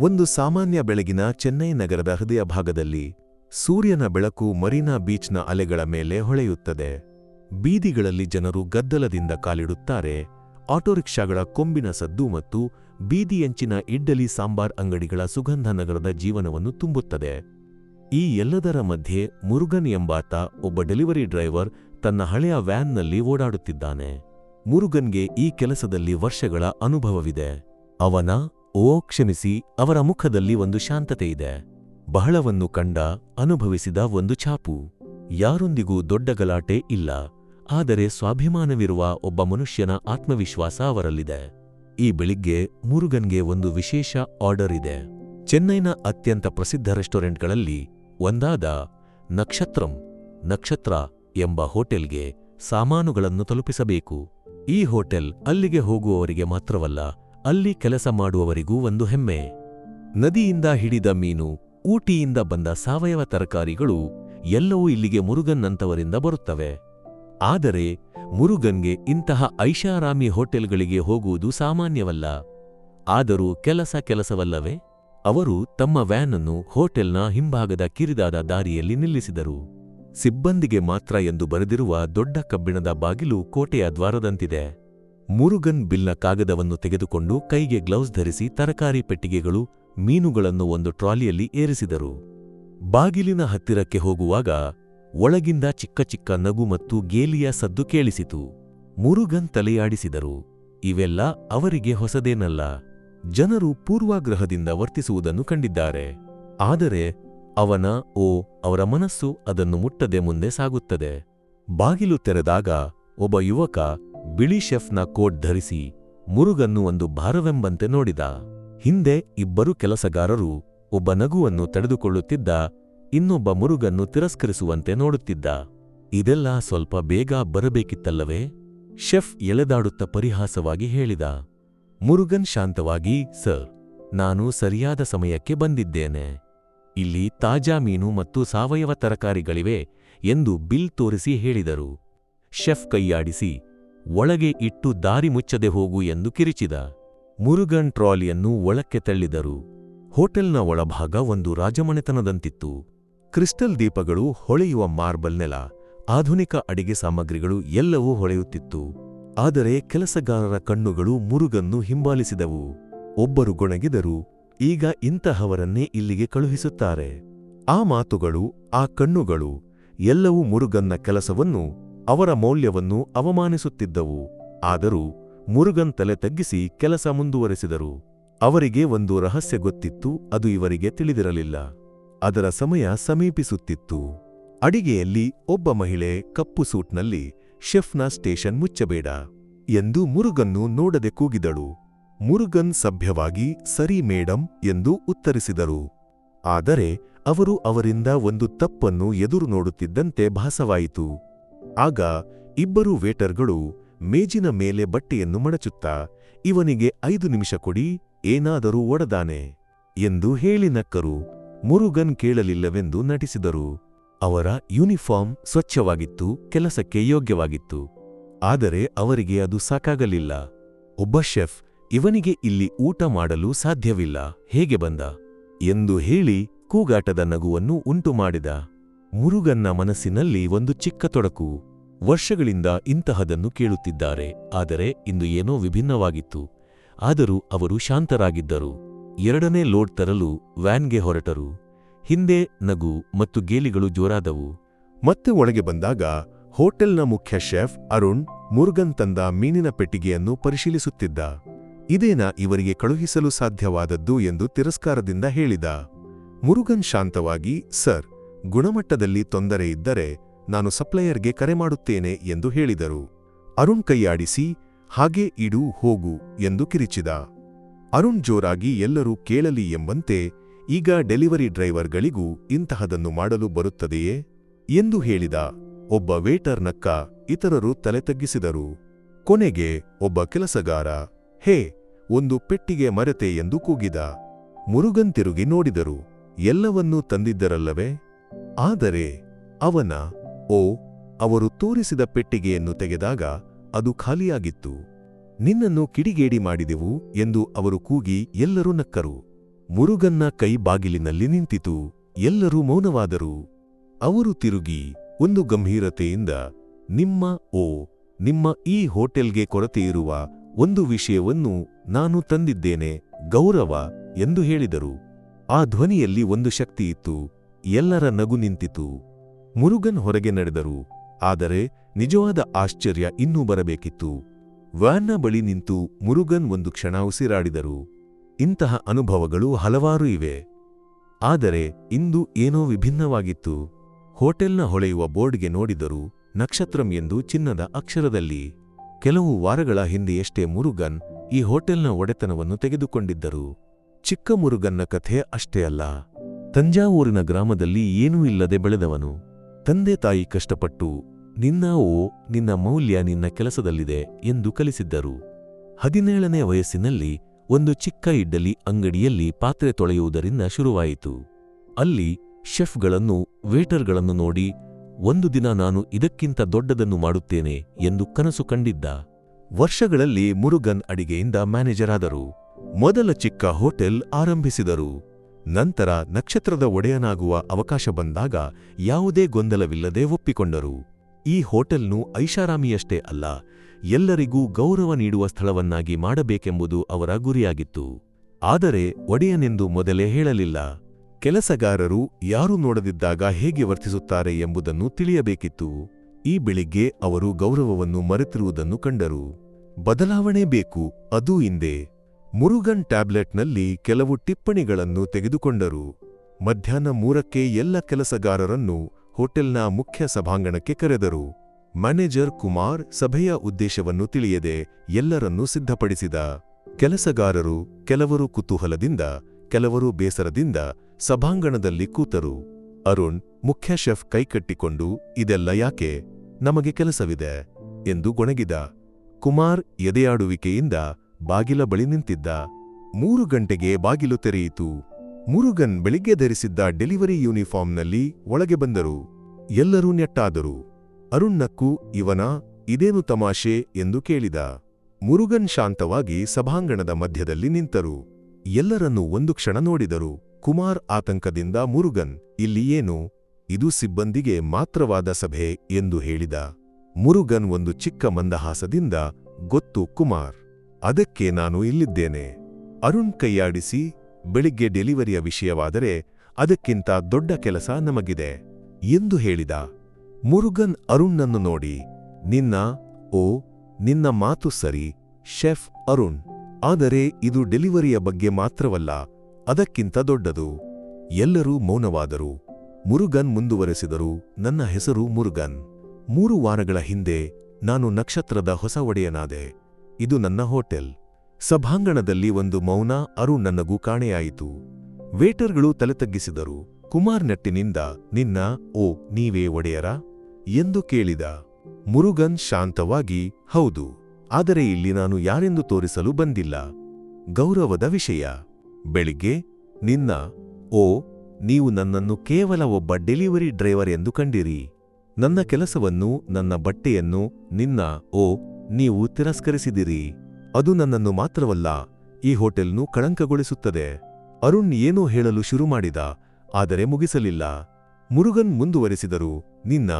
ಒಂದು ಸಾಮಾನ್ಯ ಬೆಳಗಿನ ಚೆನ್ನೈ ನಗರದ ಹೃದಯ ಭಾಗದಲ್ಲಿ ಸೂರ್ಯನ ಬೆಳಕು ಮರೀನಾ ಬೀಚ್ನ ಅಲೆಗಳ ಮೇಲೆ ಹೊಳೆಯುತ್ತದೆ. ಬೀದಿಗಳಲ್ಲಿ ಜನರು ಗದ್ದಲದಿಂದ ಕಾಲಿಡುತ್ತಾರೆ. ಆಟೋರಿಕ್ಷಾಗಳ ಕೊಂಬಿನ ಸದ್ದು ಮತ್ತು ಬೀದಿಯಂಚಿನ ಇಡ್ಡಲಿ ಸಾಂಬಾರ್ ಅಂಗಡಿಗಳ ಸುಗಂಧ ನಗರದ ಜೀವನವನ್ನು ತುಂಬುತ್ತದೆ. ಈ ಎಲ್ಲದರ ಮಧ್ಯೆ ಮುರುಗನ್ ಎಂಬಾತ ಒಬ್ಬ ಡೆಲಿವರಿ ಡ್ರೈವರ್ ತನ್ನ ಹಳೆಯ ವ್ಯಾನ್ನಲ್ಲಿ ಓಡಾಡುತ್ತಿದ್ದಾನೆ. ಮುರುಗನ್ಗೆ ಈ ಕೆಲಸದಲ್ಲಿ ವರ್ಷಗಳ ಅನುಭವವಿದೆ. ಅವನ ಓ ಕ್ಷಮಿಸಿ, ಅವರ ಮುಖದಲ್ಲಿ ಒಂದು ಶಾಂತತೆ ಇದೆ. ಬಹಳವನ್ನು ಕಂಡ, ಅನುಭವಿಸಿದ ಒಂದು ಛಾಪು. ಯಾರೊಂದಿಗೂ ದೊಡ್ಡ ಗಲಾಟೆ ಇಲ್ಲ. ಆದರೆ ಸ್ವಾಭಿಮಾನವಿರುವ ಒಬ್ಬ ಮನುಷ್ಯನ ಆತ್ಮವಿಶ್ವಾಸ ಅವರಲ್ಲಿದೆ. ಈ ಬೆಳಿಗ್ಗೆ ಮುರುಗನ್ಗೆ ಒಂದು ವಿಶೇಷ ಆರ್ಡರ್ ಇದೆ. ಚೆನ್ನೈನ ಅತ್ಯಂತ ಪ್ರಸಿದ್ಧ ರೆಸ್ಟೋರೆಂಟ್ಗಳಲ್ಲಿ ಒಂದಾದ ನಕ್ಷತ್ರಂ, ನಕ್ಷತ್ರ ಎಂಬ ಹೋಟೆಲ್ಗೆ ಸಾಮಾನುಗಳನ್ನು ತಲುಪಿಸಬೇಕು. ಈ ಹೋಟೆಲ್ ಅಲ್ಲಿಗೆ ಹೋಗುವವರಿಗೆ ಮಾತ್ರವಲ್ಲ ಅಲ್ಲಿ ಕೆಲಸ ಮಾಡುವವರಿಗೂ ಒಂದು ಹೆಮ್ಮೆ. ನದಿಯಿಂದ ಹಿಡಿದ ಮೀನು, ಊಟಿಯಿಂದ ಬಂದ ಸಾವಯವ ತರಕಾರಿಗಳು ಎಲ್ಲವೂ ಇಲ್ಲಿಗೆ ಮುರುಗನ್ನಂತವರಿಂದ ಬರುತ್ತವೆ. ಆದರೆ ಮುರುಗನ್ಗೆ ಇಂತಹ ಐಷಾರಾಮಿ ಹೋಟೆಲ್ಗಳಿಗೆ ಹೋಗುವುದು ಸಾಮಾನ್ಯವಲ್ಲ. ಆದರೂ ಕೆಲಸ ಕೆಲಸವಲ್ಲವೇ? ಅವರು ತಮ್ಮ ವ್ಯಾನನ್ನು ಹೋಟೆಲ್ನ ಹಿಂಭಾಗದ ಕಿರಿದಾದ ದಾರಿಯಲ್ಲಿ ನಿಲ್ಲಿಸಿದರು. ಸಿಬ್ಬಂದಿಗೆ ಮಾತ್ರ ಎಂದು ಬರೆದಿರುವ ದೊಡ್ಡ ಕಬ್ಬಿಣದ ಬಾಗಿಲು ಕೋಟೆಯ ದ್ವಾರದಂತಿದೆ. ಮುರುಗನ್ ಬಿಲ್ನ ಕಾಗದವನ್ನು ತೆಗೆದುಕೊಂಡು ಕೈಗೆ ಗ್ಲೌಸ್ ಧರಿಸಿ ತರಕಾರಿ ಪೆಟ್ಟಿಗೆಗಳು, ಮೀನುಗಳನ್ನು ಒಂದು ಟ್ರಾಲಿಯಲ್ಲಿ ಏರಿಸಿದರು. ಬಾಗಿಲಿನ ಹತ್ತಿರಕ್ಕೆ ಹೋಗುವಾಗ ಒಳಗಿಂದ ಚಿಕ್ಕ ಚಿಕ್ಕ ನಗು ಮತ್ತು ಗೇಲಿಯ ಸದ್ದು ಕೇಳಿಸಿತು. ಮುರುಗನ್ ತಲೆಯಾಡಿಸಿದರು, ಇವೆಲ್ಲ ಅವರಿಗೆ ಹೊಸದೇನಲ್ಲ. ಜನರು ಪೂರ್ವಾಗ್ರಹದಿಂದ ವರ್ತಿಸುವುದನ್ನು ಕಂಡಿದ್ದಾರೆ. ಆದರೆ ಅವನ, ಓ, ಅವರ ಮನಸ್ಸು ಅದನ್ನು ಮುಟ್ಟದೆ ಮುಂದೆ ಸಾಗುತ್ತದೆ. ಬಾಗಿಲು ತೆರೆದಾಗ ಒಬ್ಬ ಯುವಕ ಬಿಳಿ ಶೆಫ್ನ ಕೋಟ್ ಧರಿಸಿ ಮುರುಗನ್ನು ಒಂದು ಭಾರವೆಂಬಂತೆ ನೋಡಿದ. ಹಿಂದೆ ಇಬ್ಬರು ಕೆಲಸಗಾರರು ಒಬ್ಬ ನಗುವನ್ನು ತಡೆದುಕೊಳ್ಳುತ್ತಿದ್ದ, ಇನ್ನೊಬ್ಬ ಮುರುಗನ್ನು ತಿರಸ್ಕರಿಸುವಂತೆ ನೋಡುತ್ತಿದ್ದ. ಇದೆಲ್ಲ ಸ್ವಲ್ಪ ಬೇಗ ಬರಬೇಕಿತ್ತಲ್ಲವೇ? ಶೆಫ್ ಎಳೆದಾಡುತ್ತ ಪರಿಹಾಸವಾಗಿ ಹೇಳಿದ, ಮುರುಗನ್ ಶಾಂತವಾಗಿ, ಸರ್, ನಾನು ಸರಿಯಾದ ಸಮಯಕ್ಕೆ ಬಂದಿದ್ದೇನೆ. ಇಲ್ಲಿ ತಾಜಾ ಮೀನು ಮತ್ತು ಸಾವಯವ ತರಕಾರಿಗಳಿವೆ ಎಂದು ಬಿಲ್ ತೋರಿಸಿ ಹೇಳಿದರು. ಶೆಫ್ ಕೈಯಾಡಿಸಿ ಒಳಗೆ ಇಟ್ಟು ದಾರಿ ಮುಚ್ಚದೆ ಹೋಗು ಎಂದು ಕಿರಿಚಿದ. ಮುರುಗನ್ ಟ್ರಾಲಿಯನ್ನು ಒಳಕ್ಕೆ ತಳ್ಳಿದರು. ಹೋಟೆಲ್ನ ಒಳಭಾಗ ಒಂದು ರಾಜಮನೆತನದಂತಿತ್ತು. ಕ್ರಿಸ್ಟಲ್ ದೀಪಗಳು ಹೊಳೆಯುವ ಮಾರ್ಬಲ್ ನೆಲ, ಆಧುನಿಕ ಅಡಿಗೆ ಸಾಮಗ್ರಿಗಳು ಎಲ್ಲವೂ ಹೊಳೆಯುತ್ತಿತ್ತು. ಆದರೆ ಕೆಲಸಗಾರರ ಕಣ್ಣುಗಳು ಮುರುಗನ್ನು ಹಿಂಬಾಲಿಸಿದವು. ಒಬ್ಬರು ಗೊಣಗಿದರು, ಈಗ ಇಂತಹವರನ್ನೇ ಇಲ್ಲಿಗೆ ಕಳುಹಿಸುತ್ತಾರೆ. ಆ ಮಾತುಗಳು, ಆ ಕಣ್ಣುಗಳು, ಎಲ್ಲವೂ ಮುರುಗನ್ನ ಕೆಲಸವನ್ನು ಅವರ ಮೌಲ್ಯವನ್ನು ಅವಮಾನಿಸುತ್ತಿದ್ದವು. ಆದರೂ ಮುರುಗನ್ ತಲೆ ತಗ್ಗಿಸಿ ಕೆಲಸ ಮುಂದುವರೆಸಿದರು. ಅವರಿಗೆ ಒಂದು ರಹಸ್ಯ ಗೊತ್ತಿತ್ತು, ಅದು ಇವರಿಗೆ ತಿಳಿದಿರಲಿಲ್ಲ. ಅದರ ಸಮಯ ಸಮೀಪಿಸುತ್ತಿತ್ತು. ಅಡಿಗೆಯಲ್ಲಿ ಒಬ್ಬ ಮಹಿಳೆ ಕಪ್ಪು ಸೂಟ್ನಲ್ಲಿ ಶೆಫ್ನ ಸ್ಟೇಷನ್ ಮುಚ್ಚಬೇಡ ಎಂದು ಮುರುಗನ್ನು ನೋಡದೆ ಕೂಗಿದಳು. ಮುರುಗನ್ ಸಭ್ಯವಾಗಿ, ಸರಿ ಮೇಡಂ ಎಂದು ಉತ್ತರಿಸಿದರು. ಆದರೆ ಅವರು ಅವರಿಂದ ಒಂದು ತಪ್ಪನ್ನು ಎದುರು ನೋಡುತ್ತಿದ್ದಂತೆ ಭಾಸವಾಯಿತು. ಆಗ ಇಬ್ಬರು ವೇಟರ್ಗಳು ಮೇಜಿನ ಮೇಲೆ ಬಟ್ಟೆಯನ್ನು ಮಡಚುತ್ತಾ, ಇವನಿಗೆ ಐದು ನಿಮಿಷ ಕೊಡಿ, ಏನಾದರೂ ಒಡದಾನೆ ಎಂದು ಹೇಳಿ ನಕ್ಕರು. ಮುರುಗನ್ ಕೇಳಲಿಲ್ಲವೆಂದು ನಟಿಸಿದರು. ಅವರ ಯೂನಿಫಾರ್ಮ್ ಸ್ವಚ್ಛವಾಗಿತ್ತು, ಕೆಲಸಕ್ಕೆ ಯೋಗ್ಯವಾಗಿತ್ತು. ಆದರೆ ಅವರಿಗೆ ಅದು ಸಾಕಾಗಲಿಲ್ಲ. ಒಬ್ಬ ಶೆಫ್, ಇವನಿಗೆ ಇಲ್ಲಿ ಊಟ ಮಾಡಲು ಸಾಧ್ಯವಿಲ್ಲ, ಹೇಗೆ ಬಂದ? ಎಂದು ಹೇಳಿ ಕೂಗಾಟದ ನಗುವನ್ನು ಉಂಟುಮಾಡಿದ. ಮುರುಗನ್ನ ಮನಸ್ಸಿನಲ್ಲಿ ಒಂದು ಚಿಕ್ಕ ತೊಡಕು ವರ್ಷಗಳಿಂದ ಇಂತಹದನ್ನು ಕೇಳುತ್ತಿದ್ದಾರೆ. ಆದರೆ ಇಂದು ಏನೋ ವಿಭಿನ್ನವಾಗಿತ್ತು. ಆದರೂ ಅವರು ಶಾಂತರಾಗಿದ್ದರು. ಎರಡನೇ ಲೋಡ್ ತರಲು ವ್ಯಾನ್ಗೆ ಹೊರಟರು. ಹಿಂದೆ ನಗು ಮತ್ತು ಗೇಲಿಗಳು ಜೋರಾದವು. ಮತ್ತೆ ಒಳಗೆ ಬಂದಾಗ ಹೋಟೆಲ್ನ ಮುಖ್ಯ ಶೆಫ್ ಅರುಣ್ ಮುರುಗನ್ ತಂದ ಮೀನಿನ ಪೆಟ್ಟಿಗೆಯನ್ನು ಪರಿಶೀಲಿಸುತ್ತಿದ್ದ. ಇದೇನ ಇವರಿಗೆ ಕಳುಹಿಸಲು ಸಾಧ್ಯವಾದದ್ದು ಎಂದು ತಿರಸ್ಕಾರದಿಂದ ಹೇಳಿದ. ಮುರುಗನ್ ಶಾಂತವಾಗಿ, ಸರ್ ಗುಣಮಟ್ಟದಲ್ಲಿ ತೊಂದರೆ ಇದ್ದರೆ ನಾನು ಸಪ್ಲೈಯರ್ಗೆ ಕರೆ ಮಾಡುತ್ತೇನೆ ಎಂದು ಹೇಳಿದರು. ಅರುಣ್ ಕೈಯಾಡಿಸಿ, ಹಾಗೆ ಇಡು, ಹೋಗು, ಎಂದು ಕಿರಿಚಿದ. ಅರುಣ್ ಜೋರಾಗಿ, ಎಲ್ಲರೂ ಕೇಳಲಿ ಎಂಬಂತೆ, ಈಗ ಡೆಲಿವರಿ ಡ್ರೈವರ್ಗಳಿಗೂ ಇಂತಹದನ್ನು ಮಾಡಲು ಬರುತ್ತದೆಯೇ? ಎಂದು ಹೇಳಿದ. ಒಬ್ಬ ವೇಟರ್ ನಕ್ಕ, ಇತರರು ತಲೆ ತಗ್ಗಿಸಿದರು. ಕೊನೆಗೆ ಒಬ್ಬ ಕೆಲಸಗಾರ, ಹೇ, ಒಂದು ಪೆಟ್ಟಿಗೆ ಮರೆತೆ ಎಂದು ಕೂಗಿದ. ಮುರುಗನ್ ತಿರುಗಿ ನೋಡಿದರು. ಎಲ್ಲವನ್ನೂ ತಂದಿದ್ದರಲ್ಲವೇ? ಆದರೆ ಅವನ, ಓ, ಅವರು ತೋರಿಸಿದ ಪೆಟ್ಟಿಗೆಯನ್ನು ತೆಗೆದಾಗ ಅದು ಖಾಲಿಯಾಗಿತ್ತು. ನಿನ್ನನ್ನು ಕಿಡಿಗೇಡಿ ಮಾಡಿದೆವು ಎಂದು ಅವರು ಕೂಗಿ ಎಲ್ಲರೂ ನಕ್ಕರು. ಮುರುಗನ್ನ ಕೈ ಬಾಗಿಲಿನಲ್ಲಿ ನಿಂತಿತು. ಎಲ್ಲರೂ ಮೌನವಾದರು. ಅವರು ತಿರುಗಿ ಒಂದು ಗಂಭೀರತೆಯಿಂದ, ನಿಮ್ಮ, ಓ, ನಿಮ್ಮ ಈ ಹೋಟೆಲ್ಗೆ ಕೊರತೆಯಿರುವ ಒಂದು ವಿಷಯವನ್ನು ನಾನು ತಂದಿದ್ದೇನೆ ಗೌರವ ಎಂದು ಹೇಳಿದರು. ಆ ಧ್ವನಿಯಲ್ಲಿ ಒಂದು ಶಕ್ತಿಯಿತ್ತು ಎಲ್ಲರ ನಗು ನಿಂತಿತು. ಮುರುಗನ್ ಹೊರಗೆ ನಡೆದರು. ಆದರೆ ನಿಜವಾದ ಆಶ್ಚರ್ಯ ಇನ್ನೂ ಬರಬೇಕಿತ್ತು. ವ್ಯಾನ್ನ ಬಳಿ ನಿಂತು ಮುರುಗನ್ ಒಂದು ಕ್ಷಣ ಉಸಿರಾಡಿದರು. ಇಂತಹ ಅನುಭವಗಳು ಹಲವಾರು ಇವೆ. ಆದರೆ ಇಂದು ಏನೋ ವಿಭಿನ್ನವಾಗಿತ್ತು. ಹೋಟೆಲ್ನ ಹೊಳೆಯುವ ಬೋರ್ಡ್ಗೆ ನೋಡಿದರು ನಕ್ಷತ್ರಂ ಎಂದು ಚಿನ್ನದ ಅಕ್ಷರದಲ್ಲಿ. ಕೆಲವು ವಾರಗಳ ಹಿಂದೆಯಷ್ಟೇ ಮುರುಗನ್ ಈ ಹೋಟೆಲ್ನ ಒಡೆತನವನ್ನು ತೆಗೆದುಕೊಂಡಿದ್ದರು. ಚಿಕ್ಕ ಮುರುಗನ್ನ ಕಥೆ ಅಷ್ಟೇ ಅಲ್ಲ. ತಂಜಾವೂರಿನ ಗ್ರಾಮದಲ್ಲಿ ಏನೂ ಇಲ್ಲದೆ ಬೆಳೆದವನು, ತಂದೆ ತಾಯಿ ಕಷ್ಟಪಟ್ಟು, ನಿನ್ನ ಓ, ನಿನ್ನ ಮೌಲ್ಯ ನಿನ್ನ ಕೆಲಸದಲ್ಲಿದೆ ಎಂದು ಕಲಿಸಿದ್ದರು. ಹದಿನೇಳನೇ ವಯಸ್ಸಿನಲ್ಲಿ ಒಂದು ಚಿಕ್ಕ ಇಡ್ಡಲಿ ಅಂಗಡಿಯಲ್ಲಿ ಪಾತ್ರೆ ತೊಳೆಯುವುದರಿಂದ ಶುರುವಾಯಿತು. ಅಲ್ಲಿ ಶೆಫ್ಗಳನ್ನು, ವೇಟರ್ಗಳನ್ನು ನೋಡಿ, ಒಂದು ದಿನ ನಾನು ಇದಕ್ಕಿಂತ ದೊಡ್ಡದನ್ನು ಮಾಡುತ್ತೇನೆ ಎಂದು ಕನಸು ಕಂಡಿದ್ದ. ವರ್ಷಗಳಲ್ಲಿ ಮುರುಗನ್ ಅಡಿಗೆಯಿಂದ ಮ್ಯಾನೇಜರ್ ಆದರು ಮೊದಲ ಚಿಕ್ಕ ಹೋಟೆಲ್ ಆರಂಭಿಸಿದರು. ನಂತರ ನಕ್ಷತ್ರದ ಒಡೆಯನಾಗುವ ಅವಕಾಶ ಬಂದಾಗ ಯಾವುದೇ ಗೊಂದಲವಿಲ್ಲದೆ ಒಪ್ಪಿಕೊಂಡರು. ಈ ಹೋಟೆಲ್ನು ಐಷಾರಾಮಿಯಷ್ಟೇ ಅಲ್ಲ, ಎಲ್ಲರಿಗೂ ಗೌರವ ನೀಡುವ ಸ್ಥಳವನ್ನಾಗಿ ಮಾಡಬೇಕೆಂಬುದು ಅವರ ಗುರಿಯಾಗಿತ್ತು. ಆದರೆ ಒಡೆಯನೆಂದು ಮೊದಲೇ ಹೇಳಲಿಲ್ಲ. ಕೆಲಸಗಾರರು ಯಾರು ನೋಡದಿದ್ದಾಗ ಹೇಗೆ ವರ್ತಿಸುತ್ತಾರೆ ಎಂಬುದನ್ನು ತಿಳಿಯಬೇಕಿತ್ತು. ಈ ಬೆಳಿಗ್ಗೆ ಅವರು ಗೌರವವನ್ನು ಮರೆತಿರುವುದನ್ನು ಕಂಡರು. ಬದಲಾವಣೆ ಬೇಕು, ಅದೂ ಹಿಂದೆ. ಮುರುಗನ್ ಟ್ಯಾಬ್ಲೆಟ್ನಲ್ಲಿ ಕೆಲವು ಟಿಪ್ಪಣಿಗಳನ್ನು ತೆಗೆದುಕೊಂಡರು. ಮಧ್ಯಾಹ್ನ ಮೂರಕ್ಕೆ ಎಲ್ಲ ಕೆಲಸಗಾರರನ್ನು ಹೋಟೆಲ್ನ ಮುಖ್ಯ ಸಭಾಂಗಣಕ್ಕೆ ಕರೆದರು. ಮ್ಯಾನೇಜರ್ ಕುಮಾರ್ ಸಭೆಯ ಉದ್ದೇಶವನ್ನು ತಿಳಿಯದೆ ಎಲ್ಲರನ್ನೂ ಸಿದ್ಧಪಡಿಸಿದ. ಕೆಲಸಗಾರರು ಕೆಲವರು ಕುತೂಹಲದಿಂದ, ಕೆಲವರು ಬೇಸರದಿಂದ ಸಭಾಂಗಣದಲ್ಲಿ ಕೂತರು. ಅರುಣ್, ಮುಖ್ಯ ಶೆಫ್ ಕೈಕಟ್ಟಿಕೊಂಡು ಇದೆಲ್ಲ ಯಾಕೆ? ನಮಗೆ ಕೆಲಸವಿದೆ ಎಂದು ಗೊಣಗಿದ. ಕುಮಾರ್ ಎದೆಯಾಡುವಿಕೆಯಿಂದ ಬಾಗಿಲ ಬಳಿ ನಿಂತಿದ್ದ. ಮೂರು ಗಂಟೆಗೆ ಬಾಗಿಲು ತೆರೆಯಿತು. ಮುರುಗನ್ ಬೆಳಿಗ್ಗೆ ಧರಿಸಿದ್ದ ಡೆಲಿವರಿ ಯೂನಿಫಾರ್ಮ್ನಲ್ಲಿ ಒಳಗೆ ಬಂದರು. ಎಲ್ಲರೂ ನೆಟ್ಟಾದರು. ಅರುಣ್ಣಕ್ಕೂ ಇವನ, ಇದೇನು ತಮಾಷೆ ಎಂದು ಕೇಳಿದ. ಮುರುಗನ್ ಶಾಂತವಾಗಿ ಸಭಾಂಗಣದ ಮಧ್ಯದಲ್ಲಿ ನಿಂತರು. ಎಲ್ಲರನ್ನು ಒಂದು ಕ್ಷಣ ನೋಡಿದರು. ಕುಮಾರ್ ಆತಂಕದಿಂದ ಮುರುಗನ್, ಇಲ್ಲಿ ಏನು? ಇದು ಸಿಬ್ಬಂದಿಗೆ ಮಾತ್ರವಾದ ಸಭೆ ಎಂದು ಹೇಳಿದ. ಮುರುಗನ್ ಒಂದು ಚಿಕ್ಕ ಮಂದಹಾಸದಿಂದ, ಗೊತ್ತು ಕುಮಾರ್. ಅದಕ್ಕೆ ನಾನು ಇಲ್ಲಿದ್ದೇನೆ. ಅರುಣ್ ಕೈಯಾಡಿಸಿ, ಬೆಳಿಗ್ಗೆ ಡೆಲಿವರಿಯ ವಿಷಯವಾದರೆ ಅದಕ್ಕಿಂತ ದೊಡ್ಡ ಕೆಲಸ ನಮಗಿದೆ, ಎಂದು ಹೇಳಿದ. ಮುರುಗನ್ ಅರುಣ್ನನ್ನು ನೋಡಿ, ನಿನ್ನ, ಓ, ನಿನ್ನ ಮಾತು ಸರಿ, ಶೆಫ್ ಅರುಣ್, ಆದರೆ ಇದು ಡೆಲಿವರಿಯ ಬಗ್ಗೆ ಮಾತ್ರವಲ್ಲ, ಅದಕ್ಕಿಂತ ದೊಡ್ಡದು. ಎಲ್ಲರೂ ಮೌನವಾದರು. ಮುರುಗನ್ ಮುಂದುವರೆಸಿದರು. ನನ್ನ ಹೆಸರು ಮುರುಗನ್. ಮೂರು ವಾರಗಳ ಹಿಂದೆ ನಾನು ನಕ್ಷತ್ರದ ಹೊಸ ಒಡೆಯನಾದೆ. ಇದು ನನ್ನ ಹೋಟೆಲ್. ಸಭಾಂಗಣದಲ್ಲಿ ಒಂದು ಮೌನ ಅರು ನನಗೂ ಕಾಣೆಯಾಯಿತು. ವೇಟರ್ಗಳು ತಲೆತಗ್ಗಿಸಿದರು. ಕುಮಾರ್ ನೆಟ್ಟಿನಿಂದ, ನಿನ್ನ, ಓ, ನೀವೇ ಒಡೆಯರ? ಎಂದು ಕೇಳಿದ. ಮುರುಗನ್ ಶಾಂತವಾಗಿ, ಹೌದು. ಆದರೆ ಇಲ್ಲಿ ನಾನು ಯಾರೆಂದು ತೋರಿಸಲು ಬಂದಿಲ್ಲ. ಗೌರವದ ವಿಷಯ. ಬೆಳಿಗ್ಗೆ, ನಿನ್ನ, ಓ, ನೀವು ನನ್ನನ್ನು ಕೇವಲ ಒಬ್ಬ ಡೆಲಿವರಿ ಡ್ರೈವರ್ ಎಂದು ಕಂಡಿರಿ. ನನ್ನ ಕೆಲಸವನ್ನು, ನನ್ನ ಬಟ್ಟೆಯನ್ನು, ನಿನ್ನ, ಓ ನೀವು ತಿರಸ್ಕರಿಸಿದಿರಿ. ಅದು ನನ್ನನ್ನು ಮಾತ್ರವಲ್ಲ, ಈ ಹೋಟೆಲ್ನು ಕಳಂಕಗೊಳಿಸುತ್ತದೆ. ಅರುಣ್ ಏನೋ ಹೇಳಲು ಶುರು ಮಾಡಿದ ಆದರೆ ಮುಗಿಸಲಿಲ್ಲ. ಮುರುಗನ್ ಮುಂದುವರೆಸಿದರು, ನಿನ್ನ,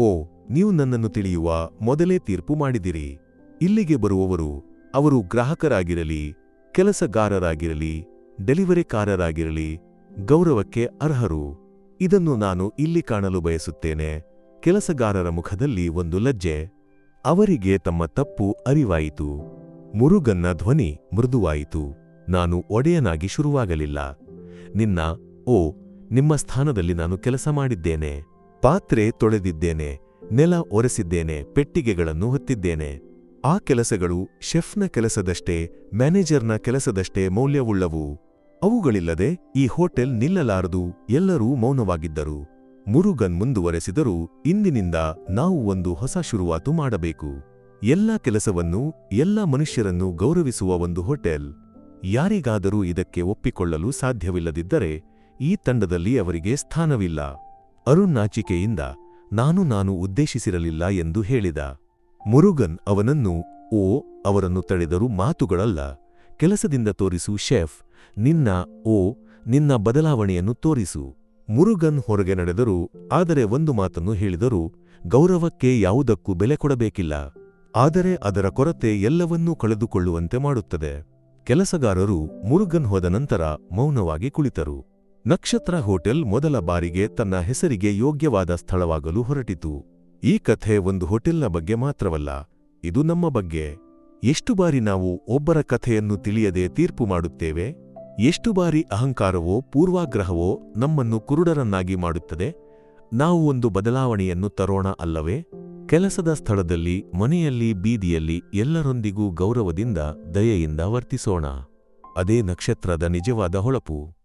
ಓ, ನೀವು ನನ್ನನ್ನು ತಿಳಿಯುವ ಮೊದಲೇ ತೀರ್ಪು ಮಾಡಿದಿರಿ. ಇಲ್ಲಿಗೆ ಬರುವವರು, ಅವರು ಗ್ರಾಹಕರಾಗಿರಲಿ, ಕೆಲಸಗಾರರಾಗಿರಲಿ, ಡೆಲಿವರಿಕಾರರಾಗಿರಲಿ, ಗೌರವಕ್ಕೆ ಅರ್ಹರು. ಇದನ್ನು ನಾನು ಇಲ್ಲಿ ಕಾಣಲು ಬಯಸುತ್ತೇನೆ. ಕೆಲಸಗಾರರ ಮುಖದಲ್ಲಿ ಒಂದು ಲಜ್ಜೆ. ಅವರಿಗೆ ತಮ್ಮ ತಪ್ಪು ಅರಿವಾಯಿತು. ಮುರುಗನ್ನ ಧ್ವನಿ ಮೃದುವಾಯಿತು. ನಾನು ಒಡೆಯನಾಗಿ ಶುರುವಾಗಲಿಲ್ಲ. ನಿನ್ನ, ಓ, ನಿಮ್ಮ ಸ್ಥಾನದಲ್ಲಿ ನಾನು ಕೆಲಸ ಮಾಡಿದ್ದೇನೆ. ಪಾತ್ರೆ ತೊಳೆದಿದ್ದೇನೆ. ನೆಲ ಒರೆಸಿದ್ದೇನೆ. ಪೆಟ್ಟಿಗೆಗಳನ್ನು ಹೊತ್ತಿದ್ದೇನೆ. ಆ ಕೆಲಸಗಳು ಶೆಫ್ನ ಕೆಲಸದಷ್ಟೇ, ಮ್ಯಾನೇಜರ್ನ ಕೆಲಸದಷ್ಟೇ ಮೌಲ್ಯವುಳ್ಳವು. ಅವುಗಳಿಲ್ಲದೆ ಈ ಹೋಟೆಲ್ ನಿಲ್ಲಲಾರದು. ಎಲ್ಲರೂ ಮೌನವಾಗಿದ್ದರು. ಮುರುಗನ್ ಮುಂದುವರೆಸಿದರು ಇಂದಿನಿಂದ ನಾವು ಒಂದು ಹೊಸ ಶುರುವಾತು ಮಾಡಬೇಕು. ಎಲ್ಲ ಕೆಲಸವನ್ನು, ಎಲ್ಲ ಮನುಷ್ಯರನ್ನು ಗೌರವಿಸುವ ಒಂದು ಹೋಟೆಲ್. ಯಾರಿಗಾದರೂ ಇದಕ್ಕೆ ಒಪ್ಪಿಕೊಳ್ಳಲು ಸಾಧ್ಯವಿಲ್ಲದಿದ್ದರೆ ಈ ತಂಡದಲ್ಲಿ ಅವರಿಗೆ ಸ್ಥಾನವಿಲ್ಲ. ಅರುಣ್ ನಾಚಿಕೆಯಿಂದ ನಾನು ನಾನು ಉದ್ದೇಶಿಸಿರಲಿಲ್ಲ ಎಂದು ಹೇಳಿದ. ಮುರುಗನ್ ಅವನನ್ನು, ಓ, ಅವರನ್ನು ತಡೆದರು ಮಾತುಗಳಲ್ಲ. ಕೆಲಸದಿಂದ ತೋರಿಸು ಶೆಫ್, ನಿನ್ನ, ಓ, ನಿನ್ನ ಬದಲಾವಣೆಯನ್ನು ತೋರಿಸು. ಮುರುಗನ್ ಹೊರಗೆ ನಡೆದರು, ಆದರೆ ಒಂದು ಮಾತನ್ನು ಹೇಳಿದರು, ಗೌರವಕ್ಕೆ ಯಾವುದಕ್ಕೂ ಬೆಲೆ ಕೊಡಬೇಕಿಲ್ಲ, ಆದರೆ ಅದರ ಕೊರತೆ ಎಲ್ಲವನ್ನೂ ಕಳೆದುಕೊಳ್ಳುವಂತೆ ಮಾಡುತ್ತದೆ. ಕೆಲಸಗಾರರು ಮುರುಗನ್ ಹೋದ ನಂತರ ಮೌನವಾಗಿ ಕುಳಿತರು. ನಕ್ಷತ್ರ ಹೋಟೆಲ್ ಮೊದಲ ಬಾರಿಗೆ ತನ್ನ ಹೆಸರಿಗೆ ಯೋಗ್ಯವಾದ ಸ್ಥಳವಾಗಲು ಹೊರಟಿತು. ಈ ಕಥೆ ಒಂದು ಹೋಟೆಲ್ನ ಬಗ್ಗೆ ಮಾತ್ರವಲ್ಲ, ಇದು ನಮ್ಮ ಬಗ್ಗೆ. ಎಷ್ಟು ಬಾರಿ ನಾವು ಒಬ್ಬರ ಕಥೆಯನ್ನು ತಿಳಿಯದೆ ತೀರ್ಪು ಮಾಡುತ್ತೇವೆ? ಎಷ್ಟು ಬಾರಿ ಅಹಂಕಾರವೋ ಪೂರ್ವಾಗ್ರಹವೋ ನಮ್ಮನ್ನು ಕುರುಡರನ್ನಾಗಿ ಮಾಡುತ್ತದೆ? ನಾವು ಒಂದು ಬದಲಾವಣೆಯನ್ನು ತರೋಣ ಅಲ್ಲವೇ? ಕೆಲಸದ ಸ್ಥಳದಲ್ಲಿ, ಮನೆಯಲ್ಲಿ, ಬೀದಿಯಲ್ಲಿ ಎಲ್ಲರೊಂದಿಗೂ ಗೌರವದಿಂದ, ದಯೆಯಿಂದ ವರ್ತಿಸೋಣ. ಅದೇ ನಕ್ಷತ್ರದ ನಿಜವಾದ ಹೊಳಪು.